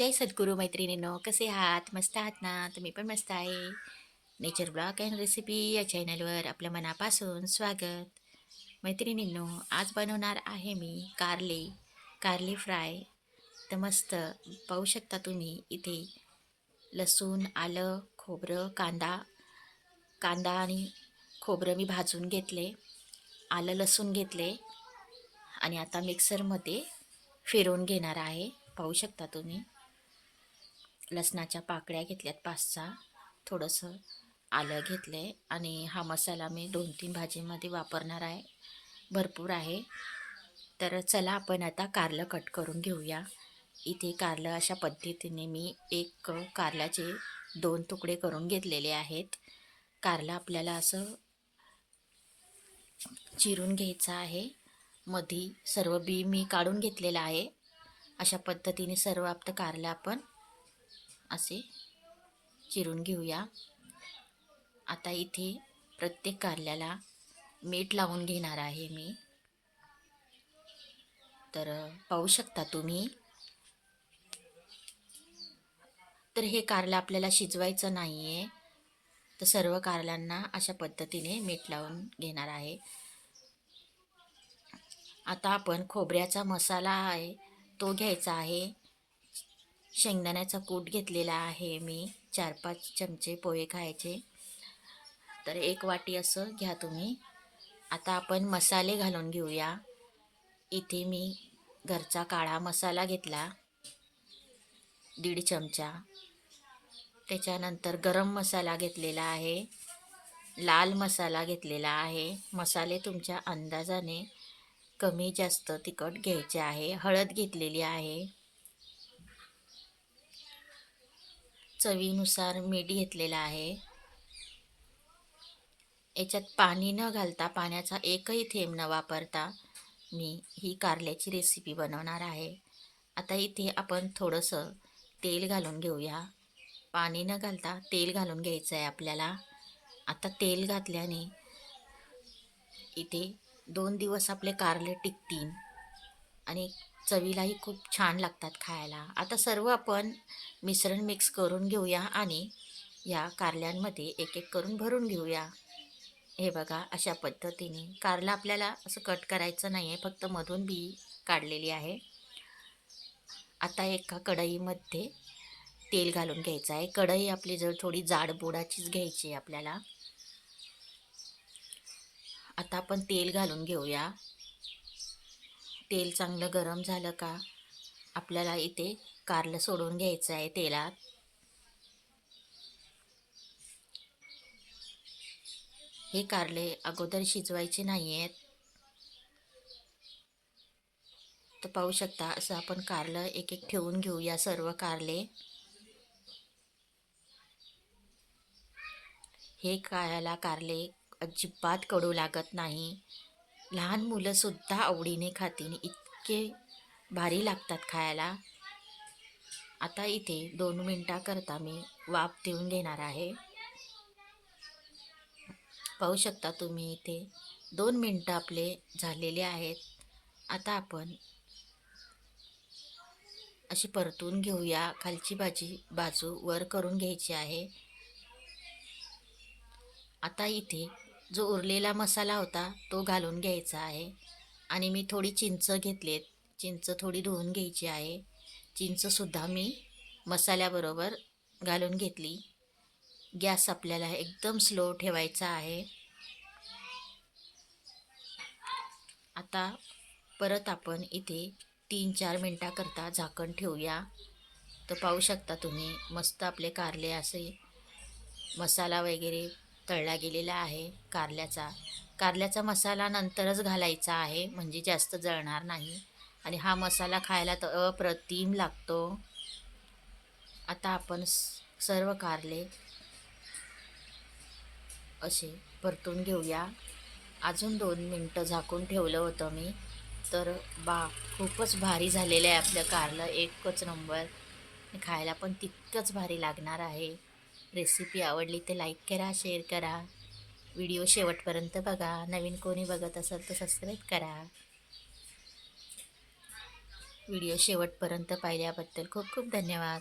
जय सद्गुरू मैत्रिणींनो कसे आहात मस्त आहात ना तुम्ही पण मस्त आहे नेचर ब्लॉग अँड रेसिपी या चॅनलवर आपल्या मनापासून स्वागत मैत्रिणींनो आज बनवणार आहे मी कारले कारले फ्राय तर मस्त पाहू शकता तुम्ही इथे लसूण आलं खोबरं कांदा कांदा आणि खोबरं मी भाजून घेतले आलं लसूण घेतले आणि आता मिक्सरमध्ये फिरवून घेणार आहे पाहू शकता तुम्ही लसणाच्या पाकळ्या घेतल्यात पाच सहा थोडंसं आलं घेतलं आहे आणि हा मसाला मी दोन तीन भाजीमध्ये वापरणार आहे. भरपूर आहे. तर चला आपण आता कारलं कट करून घेऊया. इथे कारलं अशा पद्धतीने मी एक कारल्याचे दोन तुकडे करून घेतलेले आहेत. कारलं आपल्याला असं चिरून घ्यायचं आहे. मधी सर्व बी मी काढून घेतलेलं आहे. अशा पद्धतीने सर्व आपलं कारलं आपण असे चिरून घेऊया. आता इथे प्रत्येक कारल्याला मीठ लावून घेणार आहे मी. तर पाहू शकता तुम्ही? तर हे कारलं आपल्याला शिजवायचं नाही आहे तर सर्व कारल्यांना अशा पद्धतीने मीठ लावून घेणार आहे. आता आपण खोबऱ्याचा मसाला आहे तो घ्यायचा आहे. शेंगदाण्याचा कूट घेतलेला आहे मी. चार पाच चमचे पोहे खायचे. तर एक वाटी असं घ्या तुम्ही. आता आपण मसाले घालून घेऊया. इथे मी घरचा काळा मसाला घेतला. दीड चमचा. त्याच्यानंतर गरम मसाला घेतलेला आहे. लाल मसाला घेतलेला आहे. मसाले तुमच्या अंदाजाने कमी जास्त तिखट घ्यायचे आहे. हळद घेतलेली आहे. चवीनुसार मीठ घेतलेलं आहे. याच्यात पाणी न घालता पाण्याचा एकही थेंब न वापरता मी ही कारल्याची रेसिपी बनवणार आहे. आता इथे आपण थोडंसं तेल घालून घेऊया. पाणी न घालता तेल घालून घ्यायचं आहे आपल्याला. आता तेल घातल्याने इथे दोन दिवस आपले कारले टिकतील आणि चवीलाही खूप छान लागतात खायला. आता सर्व आपण मिश्रण मिक्स करून घेऊया आणि या कारल्यांमध्ये एक एक करून भरून घेऊया. हे बघा अशा पद्धतीने. कारला आपल्याला असं कट करायचं नाही आहे फक्त मधून बी काढलेली आहे. आता एका कढईमध्ये तेल घालून घ्यायचं आहे. कढई आपली जर थोडी जाड बोडाचीच घ्यायची आहे आपल्याला. आता आपण तेल घालून घेऊया. तेल चांगलं गरम झालं का? आपल्याला इथे कारलं सोडून घ्यायचं आहे तेलात. हे कारले अगोदर शिजवायचे नाही आहेत तर पाहू शकता असं आपण कारलं एक एक ठेवून घेऊया सर्व कारले. हे खायला कारले अजिबात कडू लागत नाही. लहान मुलंसुद्धा आवडीने खातील. इतके भारी लागतात खायला. आता इथे दोन मिनटाकरता मी वाफ देऊन घेणार आहे. पाहू शकता तुम्ही इथे दोन मिनटं आपले झालेले आहेत. आता आपण अशी परतून घेऊया. खालची भाजी बाजू वर करून घ्यायची आहे. आता इथे जो उरलेला मसाला होता तो घालून घ्यायचा आहे. आणि मी थोडी चिंच घेतलीत. चिंच थोडी धुवून घ्यायची आहे. चिंचसुद्धा मी मसाल्याबरोबर घालून घेतली. गॅस आपल्याला एकदम स्लो ठेवायचा आहे. आता परत आपण इथे तीन चार मिनटाकरता झाकण ठेवूया. तर पाहू शकता तुम्ही मस्त आपले कारले असे मसाला वगैरे तळला गेलेला आहे कारल्याचा. कारल्याचा मसाला नंतरच घालायचा आहे म्हणजे जास्त जळणार नाही. आणि हा मसाला खायला तर अप्रतिम लागतो. आता आपण सर्व कारले असे परतून घेऊया. अजून दोन मिनटं झाकून ठेवलं होतं मी. तर बा खूपच भारी झालेलं आहे आपलं कारलं. एकच नंबर. खायला पण तितकंच भारी लागणार आहे. रेसिपी आवडली तर लाईक करा शेअर करा. व्हिडिओ शेवटपर्यंत बघा. नवीन कोणी बघत असेल तर सबस्क्राईब करा. व्हिडिओ शेवटपर्यंत पाहिल्याबद्दल खूप खूप धन्यवाद.